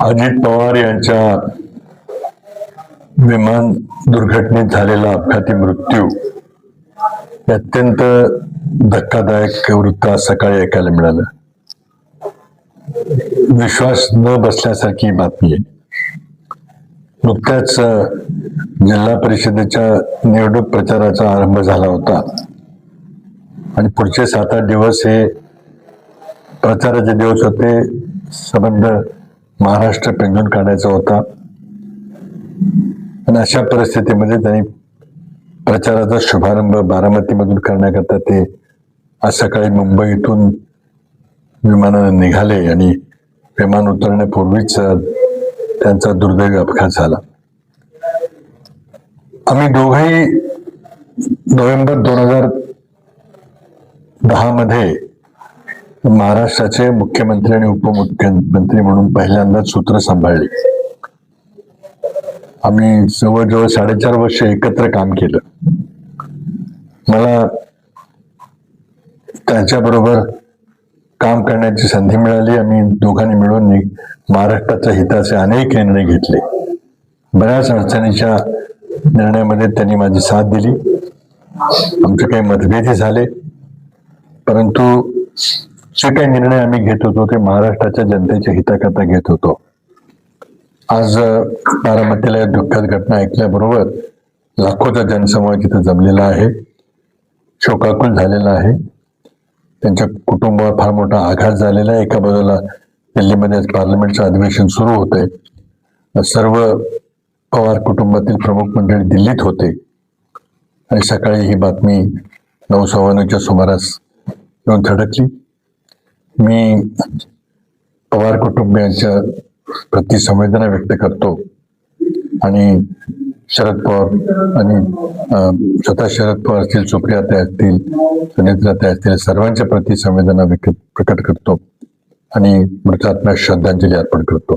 अजित पवार यांच्या विमान दुर्घटनेत झालेला अपघाती मृत्यू अत्यंत धक्कादायक वृत्त आज सकाळी ऐकायला मिळालं. विश्वास न बसल्यासारखी बातमी आहे. नुकत्याच जिल्हा परिषदेच्या निवडणूक प्रचाराचा आरंभ झाला होता. आणि पुढचे सात आठ दिवस हे प्रचाराचे दिवस होते. संबंध महाराष्ट्र पेंगून काढायचा होता. आणि अशा परिस्थितीमध्ये त्यांनी प्रचाराचा शुभारंभ बारामतीमधून करण्याकरता ते आज सकाळी मुंबईतून विमानाने निघाले आणि विमान उतरण्यापूर्वीच त्यांचा दुर्दैवी अपघात झाला. आम्ही दोघंही नोव्हेंबर दोन हजार दहा मध्ये महाराष्ट्राचे मुख्यमंत्री आणि उपमुख्यमंत्री म्हणून पहिल्यांदाच सूत्र सांभाळली. आम्ही जवळजवळ साडेचार वर्ष एकत्र काम केलं. मला त्यांच्याबरोबर काम करण्याची संधी मिळाली. आम्ही दोघांनी मिळून महाराष्ट्राच्या हिताचे अनेक निर्णय घेतले. बऱ्याच अडचणीच्या निर्णयामध्ये त्यांनी माझी साथ दिली. आमचे काही मतभेदही झाले. परंतु जे काही निर्णय आम्ही घेत होतो ते महाराष्ट्राच्या जनतेच्या हिताकरता घेत होतो. आज बारामतीला या दुःखद घटना ऐकल्याबरोबर लाखोचा जनसमूह तिथे जमलेला आहे. शोकाकुल झालेला आहे. त्यांच्या कुटुंबावर फार मोठा आघात झालेला आहे. एका बाजूला दिल्लीमध्ये आज पार्लमेंटचं अधिवेशन सुरू होत आहे सर्व पवार कुटुंबातील प्रमुख मंडळी दिल्लीत होते. आणि सकाळी ही बातमी नऊ सव्वा नऊच्या सुमारास येऊन थडकली. मी पवार कुटुंबियांच्या प्रति संवेदना व्यक्त करतो. आणि शरद पवार आणि स्वतः शरद पवार असतील सुप्रियाताई असतील सुनेत्राताई असतील सर्वांच्या प्रति संवेदना व्यक्त प्रकट करतो. आणि मृतात्म्यास श्रद्धांजली अर्पण करतो.